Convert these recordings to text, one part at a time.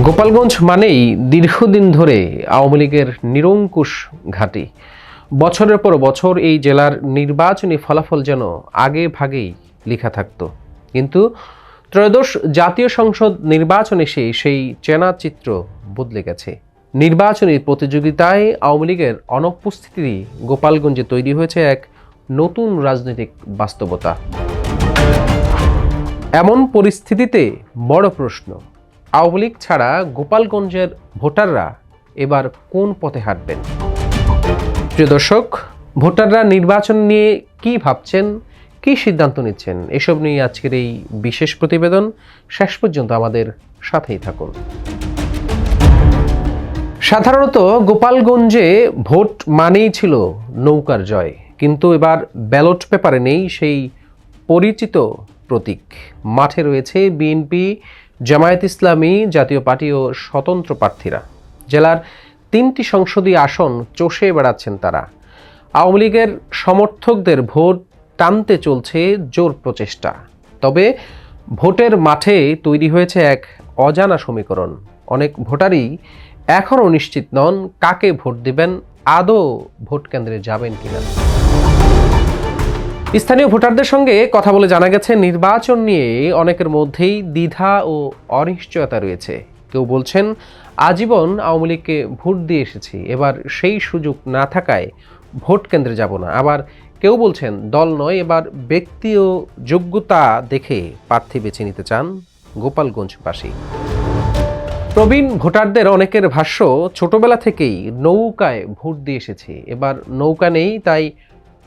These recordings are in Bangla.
গোপালগঞ্জ মানেই দীর্ঘদিন ধরে আওয়ামী লীগের নিরঙ্কুশ ঘাঁটি। বছরের পর বছর এই জেলার নির্বাচনী ফলাফল যেন আগে ভাগেই লেখা থাকতো। কিন্তু ত্রয়োদশ জাতীয় সংসদ নির্বাচন এসে সেই চেনা চিত্র বদলে গেছে। নির্বাচনী প্রতিযোগিতায় আওয়ামী লীগের অনুপস্থিতি গোপালগঞ্জে তৈরি হয়েছে এক নতুন রাজনৈতিক বাস্তবতা। এমন পরিস্থিতিতে বড় প্রশ্ন আওয়ামী লীগ ছাড়া গোপালগঞ্জের ভোটাররা এবার কোন পথে হাঁটবেন? প্রিয় দর্শক, ভোটাররা নির্বাচন নিয়ে কি ভাবছেন, কি সিদ্ধান্ত নিচ্ছেন, এসব নিয়ে আজকের এই বিশেষ প্রতিবেদন শেষ পর্যন্ত আমাদের সাথেই থাকুন। সাধারণত গোপালগঞ্জে ভোট মানেই ছিল নৌকার জয়, কিন্তু এবার ব্যালট পেপারে নেই সেই পরিচিত প্রতীক। মাঠে রয়েছে বিএনপি জামায়াত ইসলামী জাতীয় পার্টি ও স্বতন্ত্র প্রার্থীরা। জেলার তিনটি সংসদীয় আসন চষে বেড়াচ্ছেন তারা। আওয়ামী লীগের সমর্থকদের ভোট টানতে চলছে জোর প্রচেষ্টা। তবে ভোটের মাঠে তৈরি হয়েছে এক অজানা সমীকরণ। অনেক ভোটারই এখনও নিশ্চিত নন কাকে ভোট দিবেন, আদৌ ভোট কেন্দ্রে যাবেন কিনা। স্থানীয় ভোটারদের সঙ্গে কথা বলে জানা গেছে, নির্বাচন নিয়ে অনেকের মধ্যেই দ্বিধা ও অনিশ্চয়তা রয়েছে। কেউ বলছেন, আজীবন আওয়ামী লীগকে ভোট দিয়ে এসেছি, এবার সেই সুযোগ না থাকায় ভোট কেন্দ্রে যাব না। আবার কেউ বলছেন, দল নয়, এবার ব্যক্তি ও যোগ্যতা দেখে প্রার্থী বেছে নিতে চান গোপালগঞ্জবাসী। প্রবীণ ভোটারদের অনেকের ভাষ্য, ছোটবেলা থেকেই নৌকায় ভোট দিয়ে এসেছে, এবার নৌকা নেই, তাই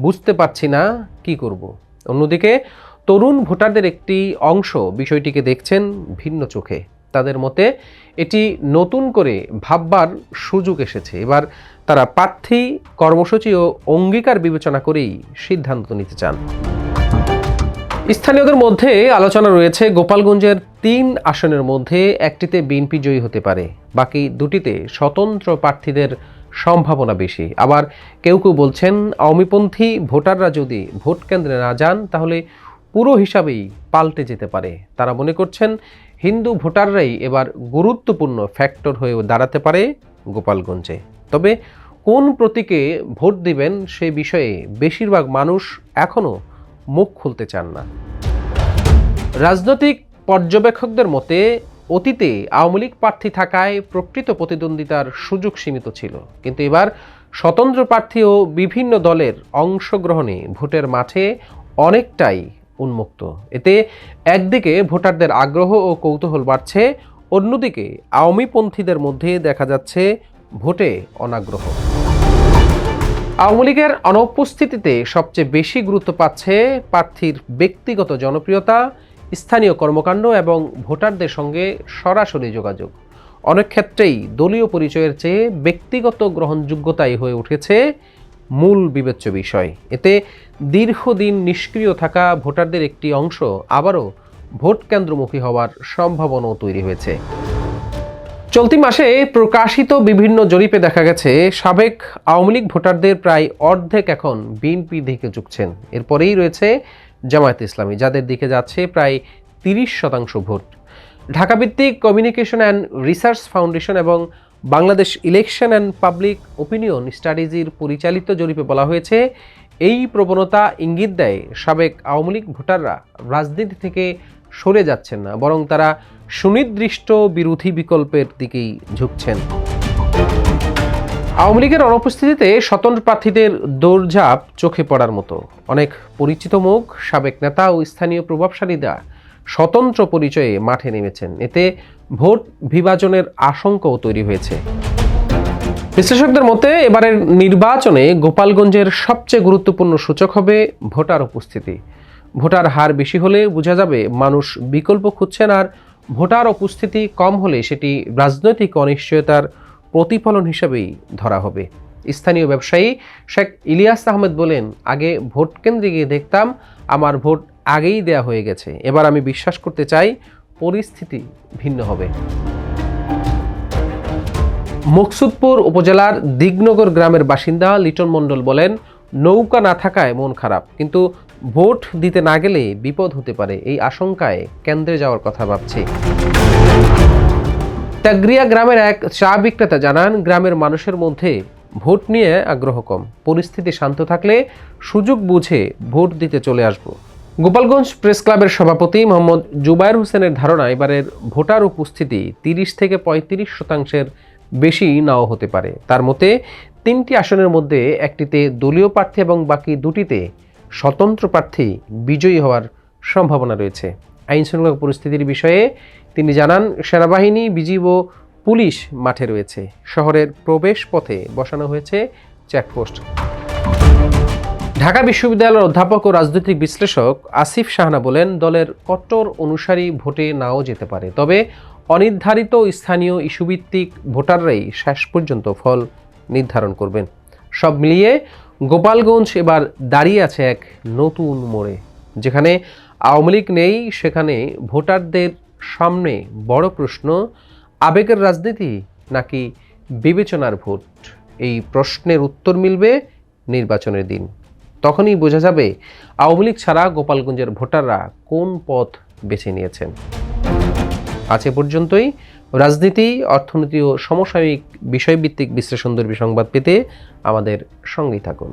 বুঝতে পারছি না কি করব। অন্যদিকে, তরুণ ভোটারদের একটি অংশ বিষয়টিকে দেখছেন ভিন্ন চোখে। তাদের মতে, এটি নতুন করে ভাববার সুযোগ এসেছে। এবার তারা প্রার্থী, কর্মসূচি ও অঙ্গীকার বিবেচনা করেই সিদ্ধান্ত নিতে চান। স্থানীয়দের মধ্যে আলোচনা রয়েছে, গোপালগঞ্জের তিন আসনের মধ্যে একটিতে বিএনপি জয়ী হতে পারে। বাকি দুটিতে স্বতন্ত্র প্রার্থীদের সম্ভাবনা বেশি। আবার কেউ কেউ বলছেন, আওয়ামীপন্থী ভোটাররা যদি ভোট কেন্দ্রে না যান, তাহলে পুরো হিসাবেই পাল্টে যেতে পারে। তারা মনে করছেন, হিন্দু ভোটাররাই এবার গুরুত্বপূর্ণ ফ্যাক্টর হয়ে দাঁড়াতে পারে গোপালগঞ্জে। তবে কোন প্রতীকে ভোট দিবেন সে বিষয়ে বেশিরভাগ মানুষ এখনও মুখ খুলতে চান না। রাজনৈতিক পর্যবেক্ষকদের মতে অতীতে আওয়ামী লীগ প্রার্থী থাকায় প্রকৃত প্রতিদ্বন্দ্বিতার সুযোগ সীমিত ছিল। কিন্তু এবার স্বতন্ত্র প্রার্থী ও বিভিন্ন দলের অংশগ্রহণে ভোটের মাঠে অনেকটাই উন্মুক্ত। এতে একদিকে ভোটারদের আগ্রহ ও কৌতূহল বাড়ছে, অন্যদিকে আওয়ামীপন্থীদের মধ্যে দেখা যাচ্ছে ভোটে অনাগ্রহ। আওয়ামী লীগের অনুপস্থিতিতে সবচেয়ে বেশি গুরুত্ব পাচ্ছে প্রার্থীর ব্যক্তিগত জনপ্রিয়তা স্থানীয় কর্মকাণ্ড এবং ভোটারদের সঙ্গে সরাসরি যোগাযোগ। অনেক ক্ষেত্রেই দলীয় পরিচয়ের চেয়ে ব্যক্তিগত গ্রহণযোগ্যতাই হয়ে উঠেছে মূল বিবেচ্য বিষয়। এতে দীর্ঘদিন নিষ্ক্রিয় থাকা ভোটারদের একটি অংশ আবারও ভোট কেন্দ্রমুখী হওয়ার সম্ভাবনাও তৈরি হয়েছে। চলতি মাসে প্রকাশিত বিভিন্ন জরিপে দেখা গেছে, সাবেক আওয়ামী লীগ ভোটারদের প্রায় অর্ধেক এখন বিএনপি দিকে ঝুঁকছেন এরপরেই রয়েছে জামায়াত ইসলামী, যাদের দিকে যাচ্ছে প্রায় তিরিশ শতাংশ ভোট। ঢাকাভিত্তিক কমিউনিকেশন অ্যান্ড রিসার্চ ফাউন্ডেশন এবং Bangladesh election and public opinion স্টাডিজের পরিচালিত জরিপে বলা হয়েছে, এই প্রবণতা ইঙ্গিত দেয় সাবেক আওয়ামী লীগ ভোটাররা রাজনীতি থেকে সরে যাচ্ছেন না, বরং তারা সুনির্দিষ্ট বিরোধী বিকল্পের দিকেই ঝুঁকছেন। আওয়ামী লীগের অনুপস্থিতিতে স্বতন্ত্র প্রার্থীদের দৌড়ঝাঁপ চোখে পড়ার মতো। অনেক পরিচিত মুখ, সাবেক নেতা ও স্থানীয় প্রভাবশালীরা স্বতন্ত্র পরিচয়ে মাঠে নেমেছেন। এতে ভোট বিভাজনের আশঙ্কাও তৈরি হয়েছে। বিশ্লেষকদের মতে, এবারের নির্বাচনে গোপালগঞ্জের সবচেয়ে গুরুত্বপূর্ণ সূচক হবে ভোটার উপস্থিতি। ভোটার হার বেশি হলে বোঝা যাবে মানুষ বিকল্প খুঁজছেন আর ভোটার উপস্থিতি কম হলে সেটি রাজনৈতিক অনিশ্চয়তার প্রতিফলন হিসেবেই ধরা হবে। স্থানীয় ব্যবসায়ী শেখ ইলিয়াস আহমেদ বলেন, আগে ভোট কেন্দ্রে গিয়ে দেখতাম আমার ভোট আগেই দেয়া হয়ে গেছে। এবার আমি বিশ্বাস করতে চাই পরিস্থিতি ভিন্ন হবে। মুকসুদপুর উপজেলার দিগনগর গ্রামের বাসিন্দা লিটন মণ্ডল বলেন, নৌকা না থাকায় মন খারাপ, কিন্তু ভোট দিতে না গেলে বিপদ হতে পারে। এই আশঙ্কায় কেন্দ্রে যাওয়ার কথা ভাবছি। তাগরিয়া গ্রামের এক চা বিক্রেতা জানান, গ্রামের মানুষের মধ্যে ভোট নিয়ে আগ্রহ কম। পরিস্থিতি শান্ত থাকলে সুযোগ বুঝে ভোট দিতে চলে আসব। গোপালগঞ্জ প্রেস ক্লাবের সভাপতি মোহাম্মদ জুবায়ের হোসেনের ধারণা, এবারের ভোটার উপস্থিতি তিরিশ থেকে পঁয়ত্রিশ শতাংশের বেশি নাও হতে পারে। তার মতে, তিনটি আসনের মধ্যে একটিতে দলীয় প্রার্থী এবং বাকি দুটিতে স্বতন্ত্র প্রার্থী বিজয়ী হওয়ার সম্ভাবনা রয়েছে। আইন শৃঙ্খলা পরিস্থিতির বিষয়ে তিনি জানান, সেনাবাহিনী, বিজিব ও পুলিশ মাঠে রয়েছে। শহরের প্রবেশ পথে বসানো হয়েছে চেকপোস্ট। ঢাকা বিশ্ববিদ্যালয়ের অধ্যাপক ও রাজনৈতিক বিশ্লেষক আসিফ শাহনা বলেন, দলের কট্টর অনুসারী ভোটে নাও যেতে পারে, তবে অনির্ধারিত স্থানীয় ইস্যুভিত্তিক ভোটাররাই শেষ পর্যন্ত ফল নির্ধারণ করবেন। সব মিলিয়ে গোপালগঞ্জ এবার দাঁড়িয়ে আছে এক নতুন মোড়ে, যেখানে আওয়ামী লীগ নেই, সেখানে ভোটারদের সামনে বড় প্রশ্ন, আবেগের রাজনীতি নাকি বিবেচনার ভোট? এই প্রশ্নের উত্তর মিলবে নির্বাচনের দিন। তখনই বোঝা যাবে আওয়ামী লীগ ছাড়া গোপালগঞ্জের ভোটাররা কোন পথ বেছে নিয়েছেন। আজ এ পর্যন্তই। রাজনীতি, অর্থনীতি ও সমসাময়িক বিষয়ভিত্তিক বিশ্লেষণ বিশ্লেষণধর্মী সংবাদ পেতে আমাদের সঙ্গেই থাকুন।